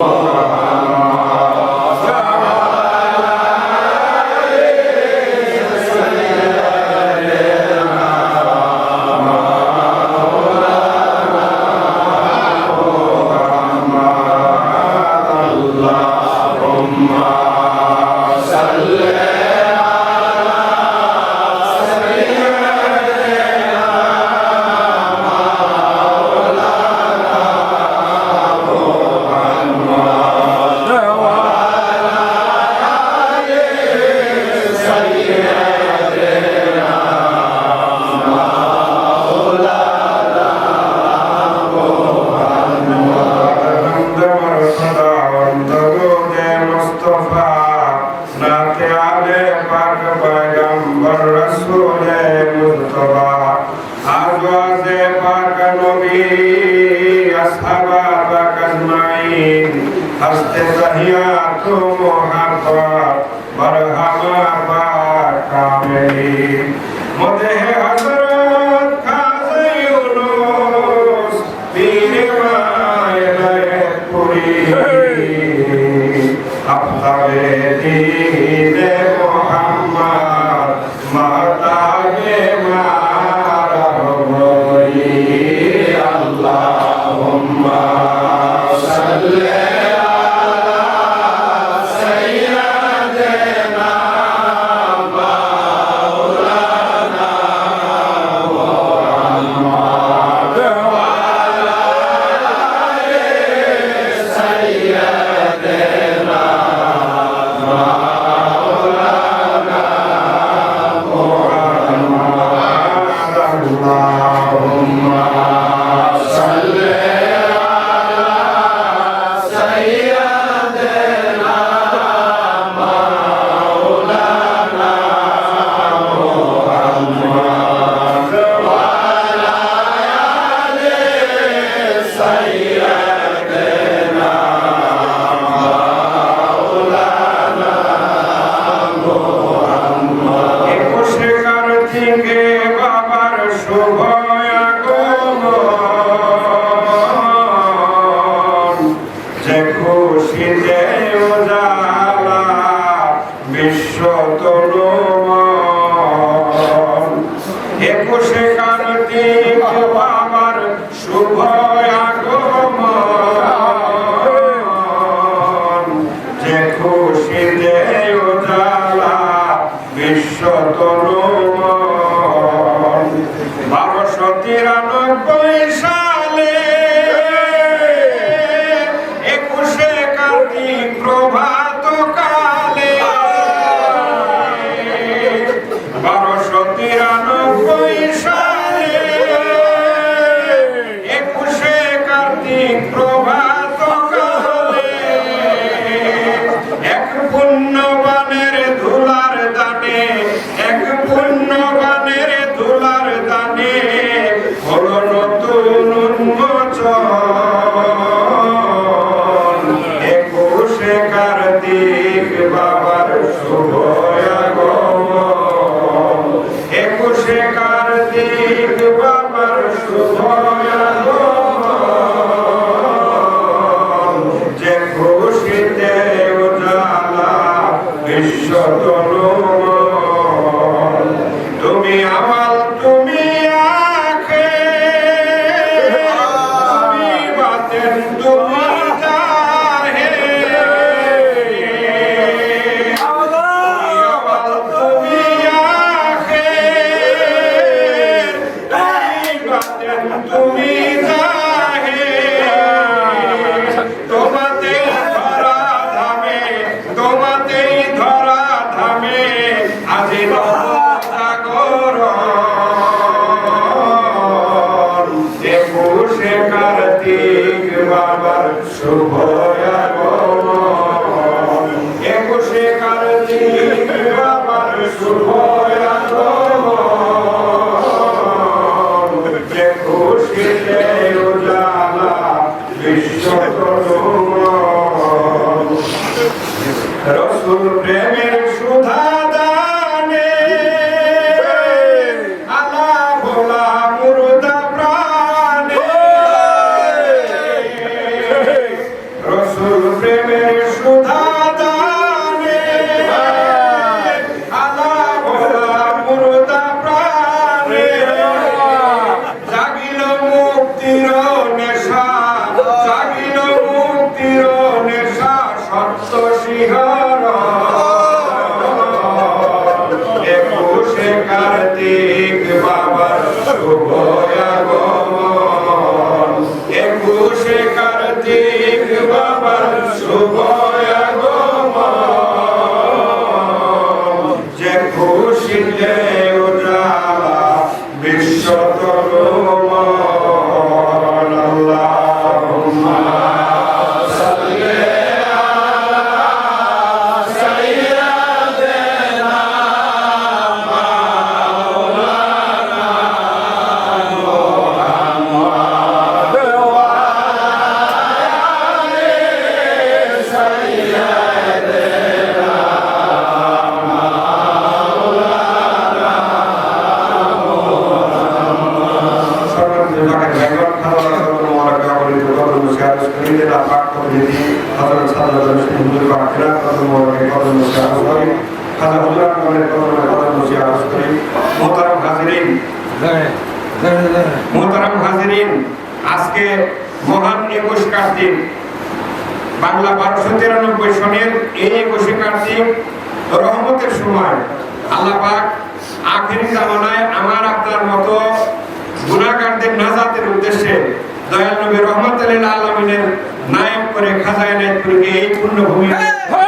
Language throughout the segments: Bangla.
Oh, my God. हंसते सहिया तुम हर बरहमा बाका मेरी मुझे हजरत खासे यूनुस पीर माए लय पुरी अपने दीन मोहम्मद महता के मार अल्लाहुम्मा सल्लल्लाहु কর্পোরেশন শুরু করো একুশে কার্তিক বাবার শুভ আগমন একুশে কার্তিক বাবার শুভ মোহতারাম হাজিরিন। আজকে মহান একুশ কার্তিক বাংলা বারোশো তিরানব্বই সনের এই একুশে কার্তিক রহমতের সময় আল্লাহ পাক আখেরি জামানায় আমার, আপনার মতো গুণাগারদের নাজাতের উদ্দেশ্যে দয়াল নবী রহমতুল্লাহ আলমিনের নায়ক করে খাজায় নায়কপুরকে এই পূর্ণভূমি আজকে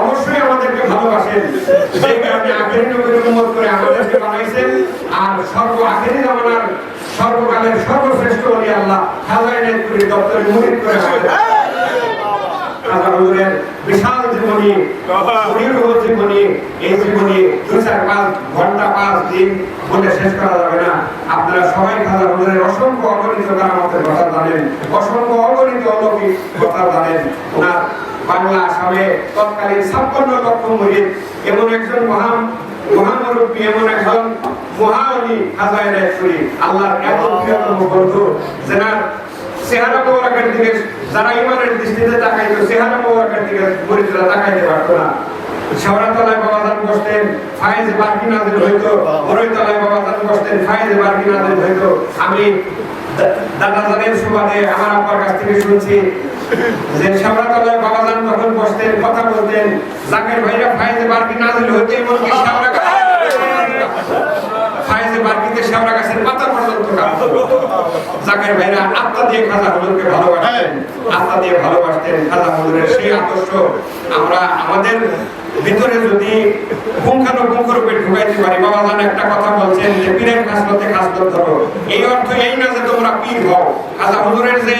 অবশ্যই আমাদেরকে ভালোবাসেন সেই কারণে আখেরি নবীর করে আমাদেরকে বানাইছেন, আর সর্ব আখেরি জামানার সর্বকালের সর্বশ্রেষ্ঠ ওলি আল্লাহ খাজাইনের পুরী দপ্তরে মুরিদ করে বিশাল জীবনী জীবনী, এই জীবনী দুই চার পাঁচ ঘণ্টা পাঁচ দিন বলে শেষ করা যাবে না। আপনারা সবাই খাজা হুজুরের অসংখ্য অগণিত কারামতের কথা জানেন, অসংখ্য অগণিত অলৌকিক কথা জানেন। ওনার বাংলা আসামে তৎকালীন ছাপ্পান্ন লক্ষ মরিদ এমন একজন মহান মহামুরব্বী এমন একজন রায়পুরি আল্লাহর এত প্রিয়তম বন্ধু চেহারা মোবারকের দিকে, যারা ইমানের দৃষ্টিতে তাকাইতো, চেহারা মোবারকের দিকে মরিদরা তাকাইতে না। শেওড়াতলায় বাবাজান বসতেন, ফায়েজ বারকি নাজির হইতো বড়ইতলায় বাবাজান বসতেন, ফায়েজ বারকি নাজির হইতো। আমি দাদা দাদাজানের সুবাদে আমার আব্বার কাছ থেকে শুনছি যে শেওড়াতলায় বাবাজান তখন বসতেন, কথা বলতেন, জাকের ভাইরা ফায়েজ বারকি নাজির হইতো এমনকি শেওড়া ফাইজে বারকিতে শেওড়া গাছের পাতা পর্যন্ত জাকের ভাইরা আত্মা দিয়ে খাজা হুজুরকে ভালোবাসতেন। আত্মা দিয়ে ভালোবাসতেন। খাজা হুজুরের সেই আদর্শ আমরা আমাদের ভিতরে যদি পুঙ্খানুপুঙ্খ রূপে ঢুকাইতে পারি বাবা জান একটা কথা বলছেন যে, পীরের খাসলতে খাসলত ধরো এই অর্থ এই না যে তোমরা পীর হও। খাজা হুজুরের যে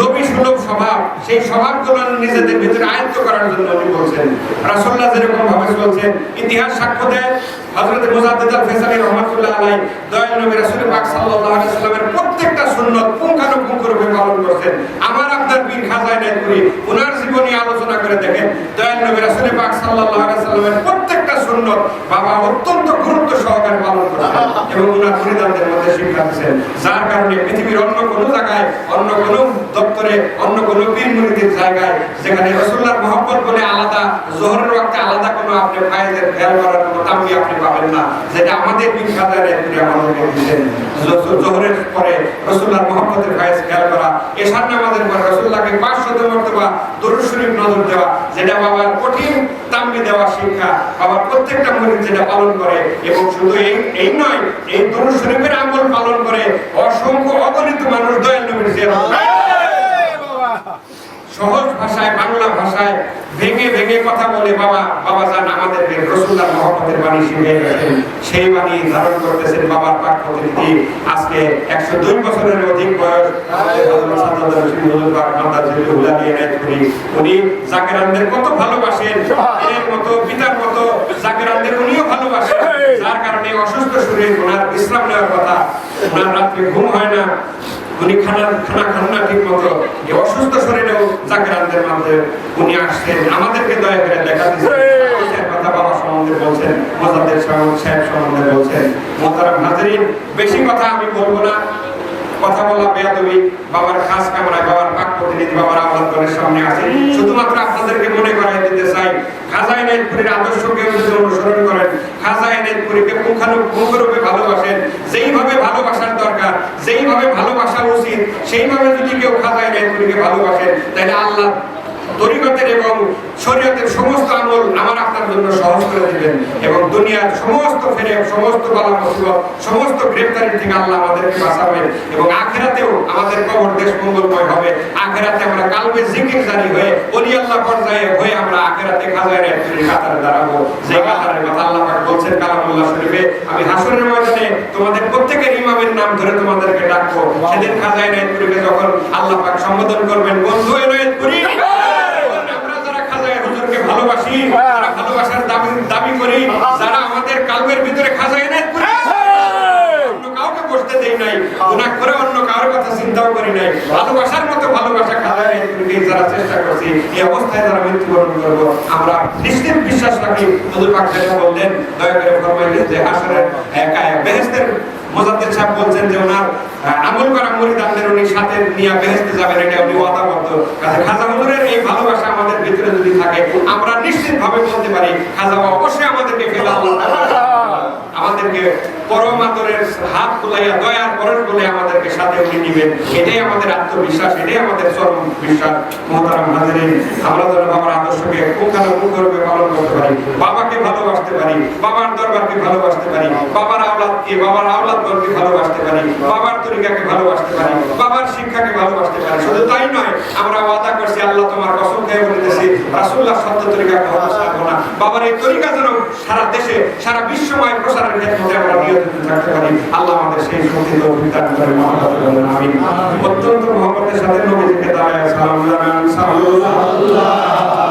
নবী সুলভ স্বভাব, সেই স্বভাবগুলো নিজেদের ভিতরে আয়ত্ত করার জন্য উনি বলছেন। রাসূলুল্লাহ যেরকম ভাবে চলছেন, ইতিহাস সাক্ষ্য দেয় হযরত মুজাদ্দিদ ফেসালি রহমাতুল্লাহ আলাইহি দয়াল নবী রাসূল পাক সাল্লাল্লাহু আলাইহি সাল্লামের প্রত্যেকটা সুন্নাত পুঙ্খানুপুঙ্খ রূপে পালন করছেন। আমার আপনার পীর খাজায় নাই করি ওনার জীবনী আলোচনা করে দেখেন। দয়াল নবী রাসূল পাক সাল্লাল্লাহু সাল্লামের প্রত্যেকটা সুন্নাত বাবা অত্যন্ত গুরুত্ব সহকারে পালন করেছেন এবং ওনার পরিধানদের মধ্যে শিক্ষা দিয়েছেন। যার কারণে পৃথিবীর অন্য কোনো জায়গায়, অন্য কোনো দপ্তরে, অন্য কোনো পীর মুরিদের জায়গায় যেখানে রাসূলুল্লাহর মহব্বত বলে আলাদা, জোহরের ওয়াক্তে আলাদা কোনো আপনি ফায়েজের খেয়াল করার কোনো তামি আপনি পাবেন না। যেটা আমাদের খাজায় আমাদেরকে দিয়েছেন। জো- জোহরের পরে রাসূলুল্লাহর মহব্বতের ফায়েজ খেয়াল করা, এশার নামাজের পরে রাসূলুল্লাহকে 500 মর্তবা দরুদ শরীফ নজর দেওয়া, যেটা বাবার কঠিন তাম্বি দেওয়া শিক্ষা আবার প্রত্যেকটা মনে যেটা পালন করে, এবং শুধু এই এই নয়, এই দুরু শরীফের আমল পালন করে অসংখ্য অগণিত মানুষ দয়াল নবীর। সহজ ভাষায়, বাংলা ভাষায় ভেঙে ভেঙে কথা বলে বাবা বাবা জান আমাদেরকে রসুল্লাহ মহম্মদের বাণী শিখিয়ে গেছেন। সেই বাণী ধারণ করতেছেন বাবার পাক প্রকৃতি আজকে একশো দুই বছরের অধিক বয়স। উনি জাকেরানদের কত ভালোবাসেন। এর মতো, পিতার মতো জাকের জাকিরানদের উনিও ভালোবাসেন। যার কারণে অসুস্থ শরীরে ওনার বিশ্রাম নেওয়ার কথা। ওনার রাত্রে ঘুম হয় না। উনি খানা খানা খান না ঠিক মতো অসুস্থ শরীরেও জাকিরানদের মধ্যে উনি আসছেন। আমাদেরকে দয়া করে দেখা দিচ্ছেন কথা বাবা সম্বন্ধে বলছেন সাহেব সম্বন্ধে বলছেন। মোহতারাম হাজরিন, বেশি কথা আমি বলব না। কথা বলা বেয়াদবি। বাবার খাস কামরায় বাবার পাক প্রতিনিধি বাবার সামনে আছে শুধুমাত্র আপনাদেরকে মনে করাই দিতে চাই খাজা এনায়তপুরের আদর্শকে অনুসরণ করেন। খাজা এনায়তপুরীকে পুঙ্খানুপুঙ্খরূপে ভালোবাসেন। যেইভাবে ভালোবাসার দরকার, যেইভাবে ভালোবাসা উচিত, সেইভাবে যদি কেউ খাজায়নের পরিবে ভালোবাসেন। তাহলে আল্লাহ তরিকতের এবং শরীয়তের সমস্ত আমল আমার আপনার জন্য এবং দুনিয়ার সমস্ত ফেরে সমস্ত বালা সমস্ত থেকে আল্লাহ আমাদেরকে বাঁচাবেন এবং আখেরাতেও আমাদের কবর দেশ মঙ্গলময় হবে। আখেরাতে আমরা কালবে জিকির জারি হয়ে ওলি আল্লাহ পর্যায়ে হয়ে আমরা আখেরাতে একজনের কাতারে দাঁড়াবো। যে কাতারের কথা আল্লাহ পাক বলছেন কালামুল্লাহ শরীফে, আমি ময়দানে তোমাদের প্রত্যেকের ইমামের নাম ধরে তোমাদেরকে ডাকবো। সেদিন যখন আল্লাহ পাক সম্বোধন করবেন, বন্ধু এ নাইতপুরী আমরা যারা খাজায় হুজুরকে ভালোবাসি যারা ভালোবাসার দাবি দাবি করি। যারা আমাদের কালবের ভিতরে খাজায় নাইতপুরী অন্য কাউকে বসতে দেই নাই গুনাহ করে অন্য কারোর কথা চিন্তাও করি নাই। ভালোবাসার মতো ভালোবাসা খাওয়া যারা চেষ্টা করছি এই অবস্থায় যারা মৃত্যুবরণ করব আমরা নিশ্চিত বিশ্বাস রাখি। হুজুর পাক যেটা বললেন দয়া করে ফরমাইলেন যে একা বেহেশতের মোজাদ্দেদ সাহেব বলছেন যে ওনার আমল করা মরিদানদের উনি সাথে নিয়ে বেহেস্তে যাবেন, এটা উনি ওয়াদাবদ্ধ কাজে খাজা হুজুরের এই ভালোবাসা আমাদের ভিতরে যদি থাকে, আমরা নিশ্চিতভাবে বলতে পারি, খাজা অবশ্যই আমাদেরকে ফেলা আল্লাহ তাআলা পরম আদরের হাত খুলাইয়া দয়ার পরের বলে আমাদেরকে সাথে উনি নিবেন এটাই আমাদের আত্মবিশ্বাস, এটাই আমাদের চরম বিশ্বাস মহতারাম হাজিরিন, আমরা যেন বাবার আদর্শকে পুঙ্খানুপুঙ্খরূপে পালন করতে পারি, বাবাকে ভালোবাসতে পারি, বাবার দরবারকে ভালোবাসতে পারি, বাবার আওলাদকে, বাবার আওলাদগণকে ভালোবাসতে পারি, বাবার তরিকাকে ভালোবাসতে পারি, বাবার শিক্ষাকে ভালোবাসতে পারি। শুধু তাই নয়, আমরা ওয়াদা করছি, আল্লাহ তোমার কসম খেয়ে বলতেছি রাসূলুল্লাহ সত্য তরিকাকে ভালোবাসবো না বাবার এই তরিকা যেন সারা দেশে, সারা বিশ্বময় প্রসারের ক্ষেত্রে আমরা নিয়োজিত থাকতে পারি। আল্লাহ আমাদের সেই শক্তি দান করে মহাব্বত করেন আমিন। অত্যন্ত মহব্বতের সাথে নবীজিকে দাঁড়ায় সালাম জানান সাল্লাল্লাহু